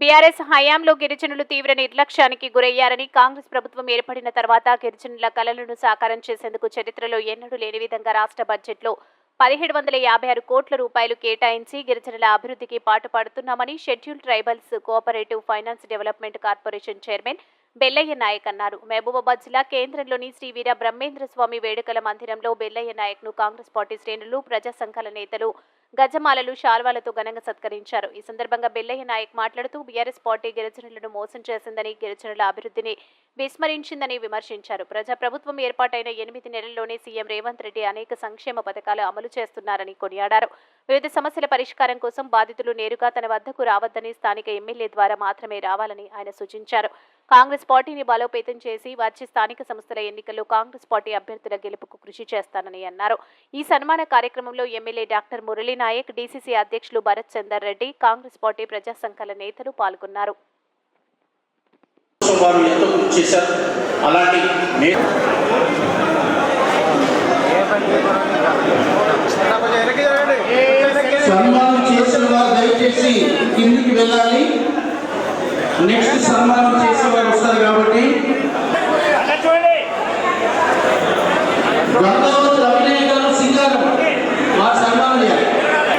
BRS హయాంలో గిరిజనులు తీవ్ర నిర్లక్ష్యానికి గురయ్యారని కాంగ్రెస్ ప్రభుత్వం ఏర్పడిన తర్వాత గిరిజనుల కలలను సాకారం చేసేందుకు చరిత్రలో ఎన్నడూ లేని విధంగా రాష్ట్ర బడ్జెట్లో పదిహేడు వందల యాభై ఆరు కోట్ల రూపాయలు కేటాయించి గిరిజనుల అభివృద్ధికి పాటుపడుతున్నామని schedule tribals cooperative finance development corporation chairman Bellaiah Nayak అన్నారు. మహబూబాబాద్ జిల్లా కేంద్రంలోని శ్రీ వీర బ్రహ్మేంద్ర స్వామి వేడుకల మందిరంలో బెల్లయ్య నాయక్ను కాంగ్రెస్ పార్టీ శ్రేణులు ప్రజా సంఘాల నేతలు గజమాలలు శాల్వాలతో ఘనంగా సత్కరించారు. ఈ సందర్భంగా బెల్లయ్య నాయక్ మాట్లాడుతూ బీఆర్ఎస్ పార్టీ గిరిజనులను మోసం చేసిందని గిరిజనుల అభివృద్ధిని విస్మరించిందని విమర్శించారు. ప్రజాప్రభుత్వం ఏర్పాటైన ఎనిమిది నెలల్లోనే సీఎం రేవంత్ రెడ్డి అనేక సంక్షేమ పథకాలు అమలు చేస్తున్నారని కొనియాడారు. వివిధ సమస్యల పరిష్కారం కోసం బాధితులు నేరుగా తన వద్దకు రావద్దని స్థానిక ఎమ్మెల్యే ద్వారా మాత్రమే రావాలని ఆయన సూచించారు. కాంగ్రెస్ పార్టీని బలోపేతం చేసి వచ్చే స్థానిక సంస్థల ఎన్నికల్లో కాంగ్రెస్ పార్టీ అభ్యర్థుల గెలుపుకు కృషి చేస్తానని అన్నారు. ఈ సన్మాన కార్యక్రమంలో MLA doctor Murali Nayak DCC అధ్యక్షులు భరత్ చందర్ రెడ్డి కాంగ్రెస్ పార్టీ ప్రజా సంఘాల నేతలు పాల్గొన్నారు. వారు ఎంతో కృషి చేశారు. అలాంటి నే సన్మానం చేసిన వారు దయచేసి కిందికి వెళ్ళాలి నెక్స్ట్ సన్మానం చేసే వారు వస్తారు కాబట్టి. గంగావతి అభినయ గారు సింగారం వారు సన్మానం చేయాలి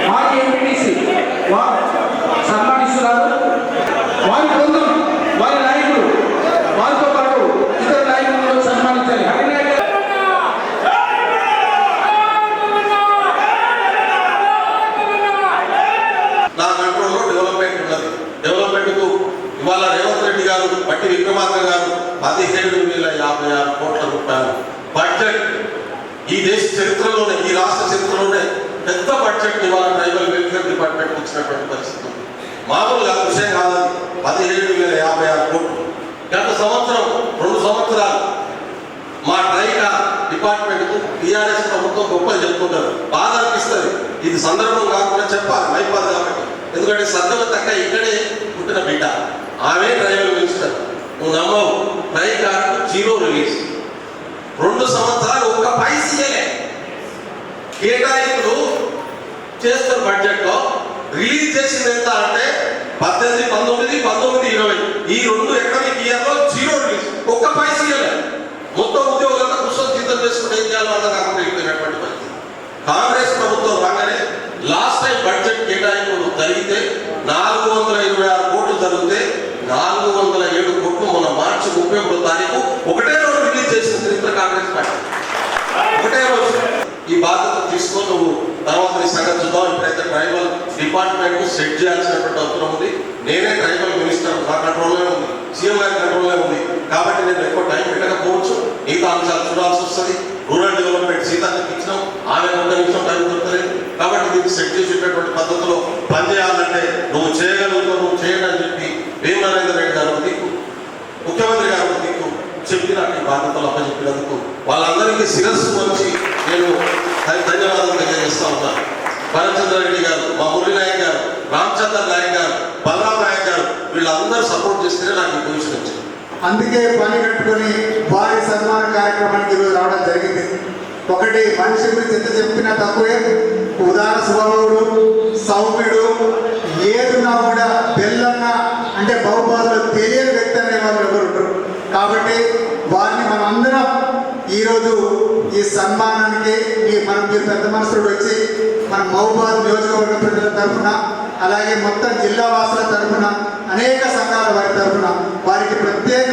మాకు ఎంపీటీసీ వారు సన్మానిస్తున్నారు వారి బృందం వారి నాయకులు వారితో పాటు ఇతర నాయకులను సన్మానించాలి అభినయ గారు నా కంట్రోల్లో డెవలప్మెంట్ ఉన్నది డెవలప్మెంట్కు ఇవాళ రేవంత్ రెడ్డి గారు బట్టి విక్రమార్క గారు పదిహేడు వేల యాభై ఆరు కోట్ల రూపాయలు బడ్జెట్ ఈ దేశ చరిత్రలోనే ఈ రాష్ట్ర చరిత్రలోనే పెద్ద బడ్జెట్ ఇవాళ ట్రైబల్ వెల్ఫేర్ డిపార్ట్మెంట్ ఇచ్చినటువంటి పరిస్థితి. ఉంది మామూలుగా విషయం కాదు పదిహేడు వేల యాభై ఆరు కోట్లు. గత సంవత్సరం రెండు సంవత్సరాలు మా ట్రైకా డిపార్ట్మెంట్ టీఆర్ఎస్ ప్రభుత్వం గొప్పలు చెప్పుకుంటారు. బాధ అనిపిస్తుంది. ఇది సందర్భం కాకుండా చెప్పాలి మైపాదు కాబట్టి. ఎందుకంటే సత్యవ తక్క ఇక్కడే పుట్టిన బిడ్డ. ఆమె డ్రైవర్ మినిస్టర్ నువ్వు నమ్మవు. ట్రైకాకు జీరో రిలీజ్ రెండు సంవత్సరాలు ఒక్క పైస ఇయ్యలే. కేటాయింపులు చేస్తారు బడ్జెట్లో రిలీజ్ చేసింది ఎంత అంటే పద్దెనిమిది పంతొమ్మిది పంతొమ్మిది ఇరవై. ఈ రెండు ఎకనామిక్ ఇయర్లో జీరో రిలీజ్ ఒక్క పైస ఇయ్యలేదు మొత్తం ఉద్యోగులంతా కూర్చొని సిద్ధం చేసుకుంటే ఏం చేయాలో అర్థం కాకుండా పరిస్థితి. కాంగ్రెస్ ప్రభుత్వం రాగానే లాస్ట్ టైం బడ్జెట్ కేటాయింపులు జరిగితే నాలుగు వందల ఇరవై ఆరు కోట్లు జరిగితే నాలుగు వందల ఏడు కోట్లు మన మార్చి ముప్పై ఒకటో తారీఖు ఒకటే రోజు రిలీజ్ చేసిన త్రిపుర కాంగ్రెస్ పార్టీ. ఒకటే రోజు ఈ బాధ్యత తీసుకొని నువ్వు తర్వాత నీ సంగతి చూద్దాం. ఇప్పుడైతే ట్రైబల్ డిపార్ట్మెంట్ సెట్ చేయాల్సినటువంటి అవసరం ఉంది. నేనే ట్రైబల్ మినిస్టర్ నా కంట్రోల్లో ఉంది. సీఎం గారి కంట్రోల్లో ఉంది. కాబట్టి నేను ఎక్కువ టైం పెట్టకపోవచ్చు. మిగతా అంశాలు చూడాల్సి వస్తుంది. రూరల్ డెవలప్మెంట్ సీతాకి ఇచ్చినాం. ఆమె కొంత నిమిషం టైం దొరకలేదు. కాబట్టి సెట్ చేసేటటువంటి పద్ధతిలో పనిచేయాలంటే నువ్వు చేయగలుగుతావు నువ్వు చేయడని చెప్పి వేమ నరేంద్ర రెడ్డి గారు నీకు ముఖ్యమంత్రి గారు నీకు చెప్పిన నీ బాధ్యతలు అప్పచెప్పినందుకు వాళ్ళందరికీ శిరస్సు వచ్చి నేను ధన్యవాదాలు తెలియజేస్తా ఉన్నాను భరత్చంద్ర రెడ్డి గారు మా మురళి నాయక్ గారు రామచంద్ర నాయక్ గారు బలరాం నాయక్ గారు వీళ్ళందరూ సపోర్ట్ చేస్తేనే నాకు ఈ పొజిషన్ వచ్చింది. అందుకే పని కట్టుకొని భారీ సన్మాన కార్యక్రమానికి ఈరోజు రావడం జరిగింది. ఒకటి మనిషి గురించి ఎంత చెప్పినా తక్కువే. ఉదాహరణ స్వభావుడు సౌమ్యుడు ఏదున్నా కూడా బెల్లంగా అంటే బహుబాధలో తెలియని వ్యక్తి అనే వాళ్ళు ఎవరు కాబట్టి వారిని మనందరం ఈరోజు ఈ సన్మానానికి మీ మనం మీరు పెద్ద మనసుడు వచ్చి మన మహబూబాద్ నియోజకవర్గ ప్రజల తరఫున అలాగే మొత్తం జిల్లా వాసుల తరఫున అనేక సంతకాల వారి తరపున వారికి ప్రత్యేక